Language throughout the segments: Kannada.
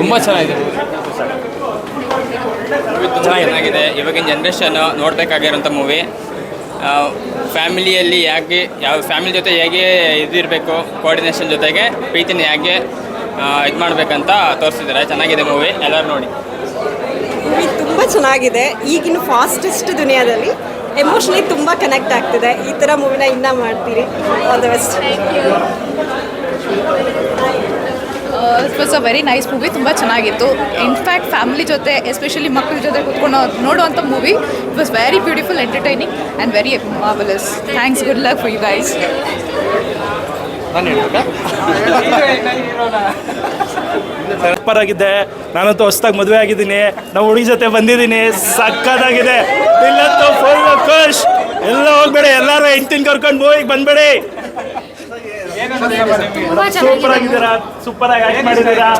ತುಂಬ ಚೆನ್ನಾಗಿದೆ. ಚೆನ್ನಾಗಿದೆ. ಇವಾಗಿನ ಜನ್ರೇಷನ್ ನೋಡಬೇಕಾಗಿರೋಂಥ ಮೂವಿ ಫ್ಯಾಮಿಲಿಯಲ್ಲಿ ಹೇಗೆ ಯಾವ ಫ್ಯಾಮಿಲಿ ಜೊತೆ ಹೇಗೆ ಇದಿರಬೇಕು ಕೋಆರ್ಡಿನೇಷನ್ ಜೊತೆಗೆ ಪ್ರೀತಿನ ಹೇಗೆ ಇದು ಮಾಡಬೇಕಂತ ತೋರಿಸಿದ್ದಾರೆ. ಚೆನ್ನಾಗಿದೆ ಮೂವಿ ಎಲ್ಲರೂ ನೋಡಿ. ಮೂವಿ ತುಂಬ ಚೆನ್ನಾಗಿದೆ. ಈಗಿನ ಫಾಸ್ಟೆಸ್ಟ್ ದುನಿಯಾದಲ್ಲಿ ಎಮೋಷನಲಿ ತುಂಬ ಕನೆಕ್ಟ್ ಆಗ್ತಿದೆ. ಈ ಥರ ಮೂವಿನ ಇನ್ನೂ ಮಾಡ್ತೀರಿ. All the best it was a very nice movie ತುಂಬ ಚೆನ್ನಾಗಿತ್ತು. ಇನ್ಫ್ಯಾಕ್ಟ್ ಫ್ಯಾಮಿಲಿ ಜೊತೆ ಎಸ್ಪೆಷಲಿ ಮಕ್ಕಳ ಜೊತೆ ಕೂತ್ಕೊಂಡು ನೋಡುವಂಥ movie it was very beautiful entertaining and very marvellous thanks good luck for you guys super ಆಗಿದೆ ನಾನಂತೂ ಹೊಸ್ದಾಗಿ ಮದುವೆ ಆಗಿದ್ದೀನಿ. ನಾವು ಹುಡುಗಿ ಜೊತೆ ಬಂದಿದ್ದೀನಿ. ಸಕ್ಕದಾಗಿದೆ ಇಲ್ಲಂತೂ ಫುಲ್ ಖುಷ್ ಎಲ್ಲ ಹೋಗ್ಬೇಡಿ. ಎಲ್ಲರೂ ಹೆಂಡ್ತಿನ ಕರ್ಕೊಂಡು ಮೂವಿಗೆ ಬಂದ್ಬೇಡಿ. ಸೂಪರ್ ಆಗಿದ್ದೀರಾ? ಸೂಪರ್ ಆಗಿ ಆಕ್ಟ್ ಮಾಡಿದ್ದೀರಾ.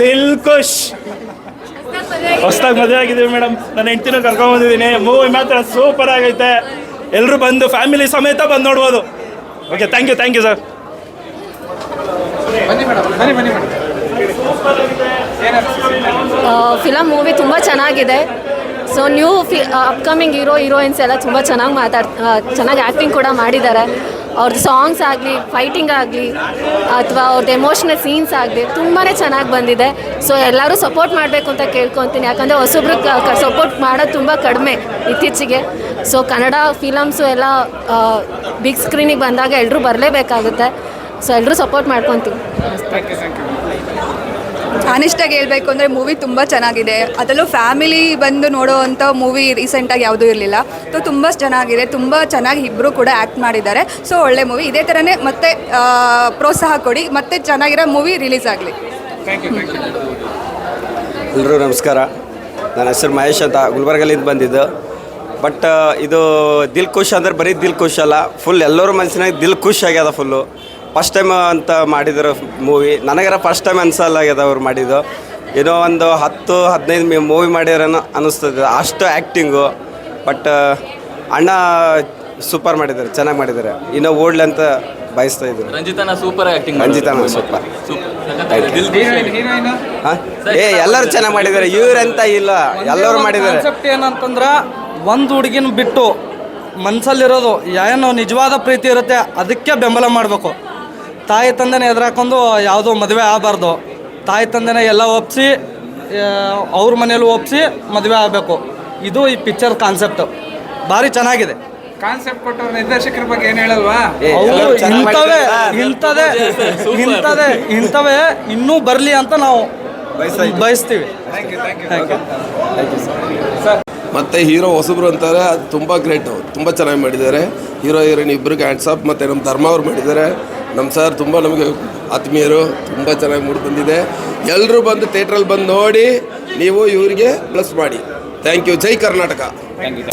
ದಿಲ್ ಖುಷ್ ಹೊಸ್ದಾಗಿ ಮದುವೆ ಆಗಿದ್ದೀವಿ ಮೇಡಮ್. ನನ್ನ ಹೆಂಡತಿನೂ ಕರ್ಕೊಂಡ್ ಬಂದಿದ್ದೀನಿ. ಮೂವಿ ಮಾತ್ರ ಸೂಪರ್ ಆಗೈತೆ. ಎಲ್ಲರೂ ಬಂದು ಫ್ಯಾಮಿಲಿ ಸಮೇತ ಬಂದು ನೋಡ್ಬೋದು. Okay thank you thank you sir film movie ತುಂಬ ಚೆನ್ನಾಗಿದೆ. ಸೊ ನ್ಯೂ ಫಿ ಅಪ್ಕಮಿಂಗ್ ಹೀರೋ ಹೀರೋಯಿನ್ಸ್ ಎಲ್ಲ ತುಂಬ ಚೆನ್ನಾಗಿ ಮಾತಾಡ್ ಚೆನ್ನಾಗಿ ಆ್ಯಕ್ಟಿಂಗ್ ಕೂಡ ಮಾಡಿದ್ದಾರೆ ಅವ್ರದ್ದು ಸಾಂಗ್ಸ್ ಆಗಲಿ ಫೈಟಿಂಗ್ ಆಗಲಿ, ಅಥವಾ ಅವ್ರದ್ದು ಎಮೋಷ್ನಲ್ ಸೀನ್ಸ್ ಆಗಲಿ ತುಂಬಾ ಚೆನ್ನಾಗಿ ಬಂದಿದೆ. ಸೊ ಎಲ್ಲರೂ ಸಪೋರ್ಟ್ ಮಾಡಬೇಕು ಅಂತ ಕೇಳ್ಕೊತೀನಿ. ಯಾಕಂದರೆ ಹೊಸೊಬ್ರು ಸಪೋರ್ಟ್ ಮಾಡೋದು ತುಂಬ ಕಡಿಮೆ ಇತ್ತೀಚೆಗೆ. ಸೊ ಕನ್ನಡ ಫಿಲಮ್ಸು ಎಲ್ಲ ಬಿಗ್ ಸ್ಕ್ರೀನಿಗೆ ಬಂದಾಗ ಎಲ್ಲರೂ ಬರಲೇಬೇಕಾಗುತ್ತೆ. ಸೊ ಎಲ್ಲರೂ ಸಪೋರ್ಟ್ ಮಾಡ್ಕೊತೀವಿ. ಆನೆಸ್ಟಾಗಿ ಹೇಳಬೇಕು ಅಂದರೆ ಮೂವಿ ತುಂಬ ಚೆನ್ನಾಗಿದೆ. ಅದರಲ್ಲೂ ಫ್ಯಾಮಿಲಿ ಬಂದು ನೋಡೋವಂಥ ಮೂವಿ ರೀಸೆಂಟಾಗಿ ಯಾವುದೂ ಇರಲಿಲ್ಲ. ಸೊ ತುಂಬ ಚೆನ್ನಾಗಿದೆ. ತುಂಬ ಚೆನ್ನಾಗಿ ಇಬ್ಬರು ಕೂಡ ಆ್ಯಕ್ಟ್ ಮಾಡಿದ್ದಾರೆ. ಸೊ ಒಳ್ಳೆ ಮೂವಿ ಇದೇ ಥರನೇ ಮತ್ತೆ ಪ್ರೋತ್ಸಾಹ ಕೊಡಿ. ಮತ್ತೆ ಚೆನ್ನಾಗಿರೋ ಮೂವಿ ರಿಲೀಸ್ ಆಗಲಿ. ಎಲ್ಲರೂ ನಮಸ್ಕಾರ. ನನ್ನ ಹೆಸರು ಮಹೇಶ್ ಅಂತ ಗುಲ್ಬರ್ಗಲಿಂದ ಬಂದಿದ್ದು. ಬಟ್ ಇದು ದಿಲ್ ಖುಷ್ ಅಂದ್ರೆ ಬರೀ ದಿಲ್ ಖುಷ್ ಅಲ್ಲ. ಫುಲ್ ಎಲ್ಲರ ಮನಸ್ಸಿನಾಗ ದಿಲ್ ಖುಷ್ ಆಗ್ಯದ ಫುಲ್ಲು ಫಸ್ಟ್ ಟೈಮ್ ಅಂತ ಮಾಡಿದ್ರು ಮೂವಿ ನನಗರ ಫಸ್ಟ್ ಟೈಮ್ ಅನ್ಸಲ್ಲಾಗ್ಯದ ಅವ್ರು ಮಾಡಿದ್ದು. ಏನೋ ಒಂದು ಹತ್ತು ಹದಿನೈದು ಮೂವಿ ಮಾಡಿದ್ರೇನೋ ಅನ್ನಿಸ್ತದೆ ಅಷ್ಟು ಆ್ಯಕ್ಟಿಂಗು ಬಟ್ ಅಣ್ಣ ಸೂಪರ್ ಮಾಡಿದ್ದಾರೆ ಚೆನ್ನಾಗಿ ಮಾಡಿದ್ದಾರೆ. ಇನ್ನೂ ಓಡ್ಲಿ ಅಂತ ಬಯಸ್ತಾ ಇದ್ರು ರಂಜಿತನ ಸೂಪರ್ ಆ್ಯಕ್ಟಿಂಗ್ ರಂಜಿತನ ಸೂಪರ್ ಸೂಪರ್ ಹಾಂ? ಏ ಎಲ್ಲರೂ ಚೆನ್ನಾಗಿ ಮಾಡಿದ್ದಾರೆ. ಇವ್ರಂತ ಇಲ್ಲ. ಎಲ್ಲರೂ ಮಾಡಿದ್ದಾರೆ. ಕಾನ್ಸೆಪ್ಟ್ ಏನಂತಂದ್ರೆ ಒಂದು ಹುಡುಗಿನ ಬಿಟ್ಟು ಮನಸ್ಸಲ್ಲಿರೋದು ಏನೋ ನಿಜವಾದ ಪ್ರೀತಿ ಇರುತ್ತೆ ಅದಕ್ಕೆ ಬೆಂಬಲ ಮಾಡಬೇಕು. ತಾಯಿ ತಂದೆನ ಎದುರಾಕೊಂಡು ಯಾವುದೋ ಮದುವೆ ಆಗಬಾರ್ದು. ತಾಯಿ ತಂದೆನ ಎಲ್ಲ ಒಪ್ಪಿಸಿ ಅವ್ರ ಮನೇಲಿ ಒಪ್ಪಿಸಿ ಮದುವೆ ಆಗಬೇಕು. ಇದು ಈ ಪಿಕ್ಚರ್ ಕಾನ್ಸೆಪ್ಟ್ ಭಾರಿ ಚೆನ್ನಾಗಿದೆ. ಕಾನ್ಸೆಪ್ಟ್ ಕೊಟ್ಟವ್ರ ನಿರ್ದೇಶಕರ ಬಗ್ಗೆ ಏನು ಹೇಳಲ್ವಾ? ಅವರು ಇಂಥವೇ. ಇಂಥದೇ ಇಂಥದೇ ಇಂಥವೇ ಇನ್ನೂ ಬರಲಿ ಅಂತ ನಾವು ಬಯಸ್ತಾ ಬಯಸ್ತೀವಿ. ಮತ್ತೆ you thank you thank you ಮತ್ತು ಹೀರೋ ಹೊಸಬ್ರು ಅಂತಾರೆ ಅದು ತುಂಬ ಗ್ರೇಟು ತುಂಬ ಚೆನ್ನಾಗಿ ಮಾಡಿದ್ದಾರೆ. ಹೀರೋ ಹೀರೋಯಿನ್ ಇಬ್ಬರಿಗೆ ಹ್ಯಾಂಡ್ಸ್ ಮತ್ತು ನಮ್ಮ ಧರ್ಮ ಅವ್ರು ಮಾಡಿದ್ದಾರೆ. ನಮ್ಮ ಸರ್ ತುಂಬ ನಮಗೆ ಆತ್ಮೀಯರು ತುಂಬ ಚೆನ್ನಾಗಿ ಮೂಡಿ ಬಂದಿದೆ. ಎಲ್ಲರೂ ಬಂದು ಥಿಯೇಟ್ರಲ್ಲಿ ಬಂದು ನೋಡಿ ನೀವು ಇವರಿಗೆ ಪ್ಲಸ್ ಮಾಡಿ. Thank you. Jai Karnataka.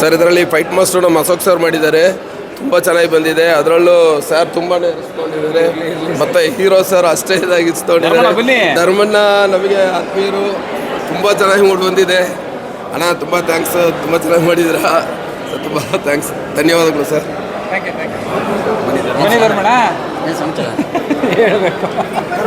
Sir ಇದರಲ್ಲಿ ಫೈಟ್ ಮಾಸ್ಟರ್ ನಮ್ಮ ಅಶೋಕ್ ಸರ್ ಮಾಡಿದ್ದಾರೆ. ತುಂಬ ಚೆನ್ನಾಗಿ ಬಂದಿದೆ. ಅದರಲ್ಲೂ ಸರ್ ತುಂಬಾ ಮತ್ತು ಹೀರೋ ಸರ್ ಅಷ್ಟೇ ಇದಾಗಿ ಇಸ್ಕೊಂಡಿದ್ದಾರೆ ಧರ್ಮಣ್ಣ ನಮಗೆ ಆತ್ಮೀಯರು ತುಂಬ ಚೆನ್ನಾಗಿ ಮೂಡಿ ಬಂದಿದೆ. ಅಣ್ಣ ತುಂಬ ಥ್ಯಾಂಕ್ಸ್ ತುಂಬ ಚೆನ್ನಾಗಿ ಮಾಡಿದ್ದೀರಾ. ಸರ್ ತುಂಬ ಥ್ಯಾಂಕ್ಸ್ ಧನ್ಯವಾದಗಳು sir. Thank you thank you ಹೇಳ್ಬೇಕು.